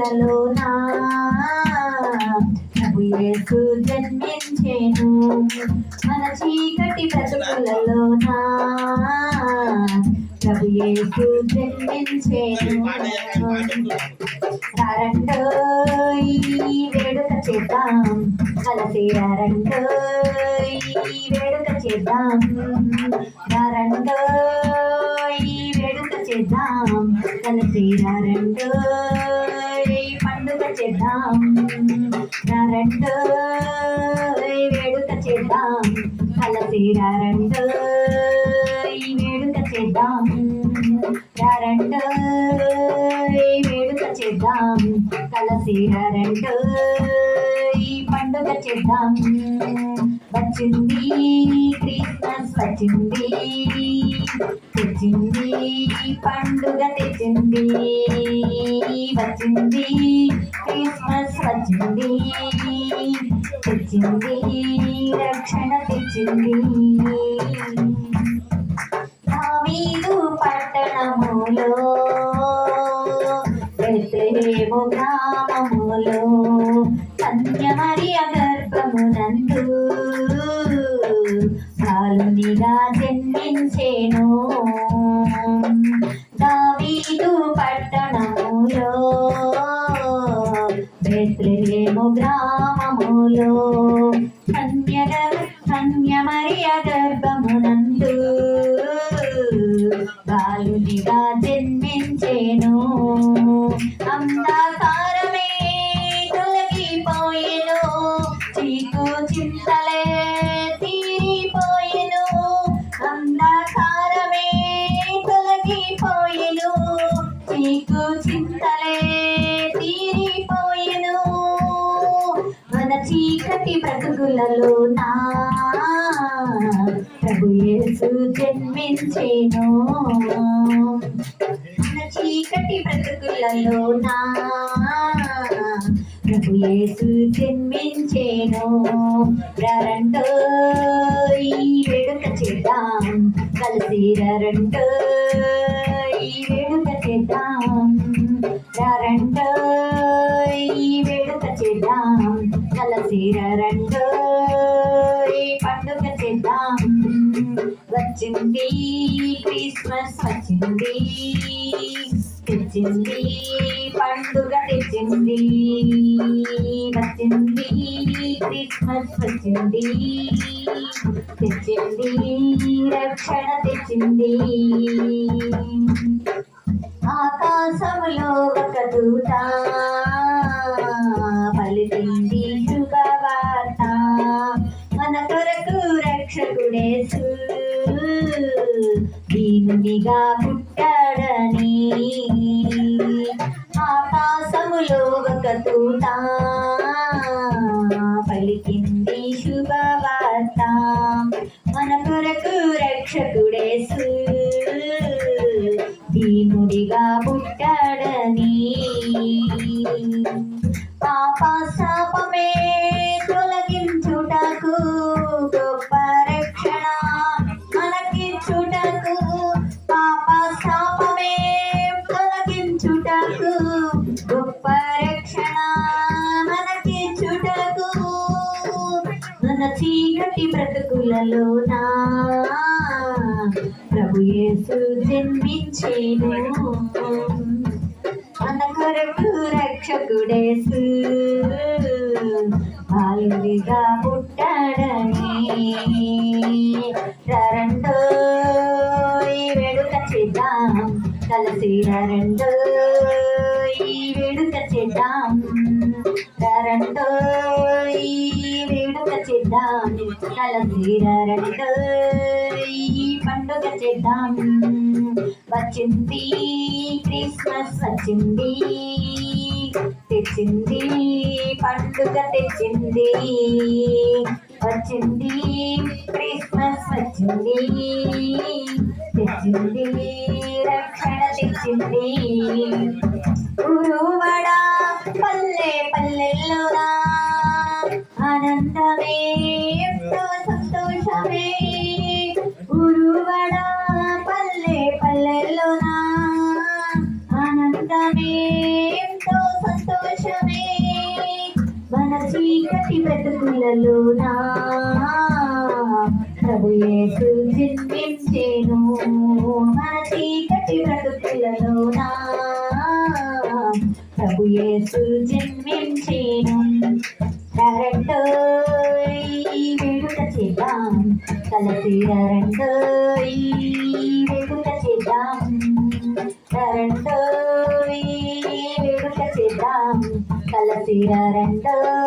బ్రతుకులలోనా ప్రభు జన్మించేను. మన చీకటి బ్రతుకులలోనా ప్రభుయేసు జన్మించేను. రండో ఈ వేడుక చేద్దాం. కలిసి రండో ఈ వేడుక చేద్దాం. రండో ఈ వేడుక చేద్దాం. కలిసి రండో. చేద్దాం. రారండో ఈ వేడుక చేద్దాం. కలిసి రారండో వేడుక చేద్దాం. రారండో వేడుక చేద్దాం. కలిసి రారండో పండుగ వచ్చింది. క్రిస్మస్ వచ్చింది. తెచ్చింది. పండుగ తెచ్చింది. వచ్చింది. క్రిస్మస్ వచ్చింది. తెచ్చింది. రక్షణ తెచ్చింది. దావీదు పట్టణములో ప్రేమ గ్రామములో కన్యమరియ గర్భమునందు బాలునిగా జన్మించేను. దావీదు పట్టణములో బెత్లెహేము గ్రామములో కన్యగ కన్యమరియ గర్భమునందు బాలునిగా జన్మించేను. అందా చీకటి నా ప్రభు యేసు జన్మించేను. చీకటి బ్రతుకులలో నా ప్రభు యేసు జన్మించేను. రరంటో ఈ వేడుక చేద్దాం. కలిసి రరంటో కలిసి పండుగ చేద్దాం. వచ్చింది క్రిస్మస్ వచ్చింది తెచ్చింది పండుగ తెచ్చింది. వచ్చింది క్రిస్మస్ వచ్చింది తెచ్చింది రక్షణ తెచ్చింది. ఆకాశంలో ఒక దూత దీనునిగా పుట్టాడని ఆకాశములో ఒక దూత పలికింది శుభవార్త మన కొరకు రక్షకుడేసు దీనుడిగా పుట్టాడని పాప గొప్ప రక్షణ మనకి చుటకు మన చీకటి బ్రతుకులలో నా ప్రభు యేసు జన్మించేను. మన కొరకు రక్షకుడేసు. బాలుడిగా పుట్టాడని. రరండో ఈ వేడుక చేద్దాం. కలిసి రరండో ఈ వేడుక చేద్దాం కలిసి రరండో పండుగ చేద్దాం. వచ్చింది క్రిస్మస్ వచ్చింది తెచ్చింది పండుగ తెచ్చింది. వచ్చింది క్రిస్మస్ వచ్చింది తెచ్చింది రక్షణ తెచ్చింది. గురువు చీకటి బ్రతుకులలోనా ప్రభు యేసు జన్మించేను మన చీకటి బ్రతుకులలోనా ప్రభు యేసు జన్మించేను రండోయ్ వేడుక చేద్దాం కలిసి రండోయ్ వేడుక చేద్దాం రండోయ్ వేడుక చేద్దాం కలిసి రండోయ్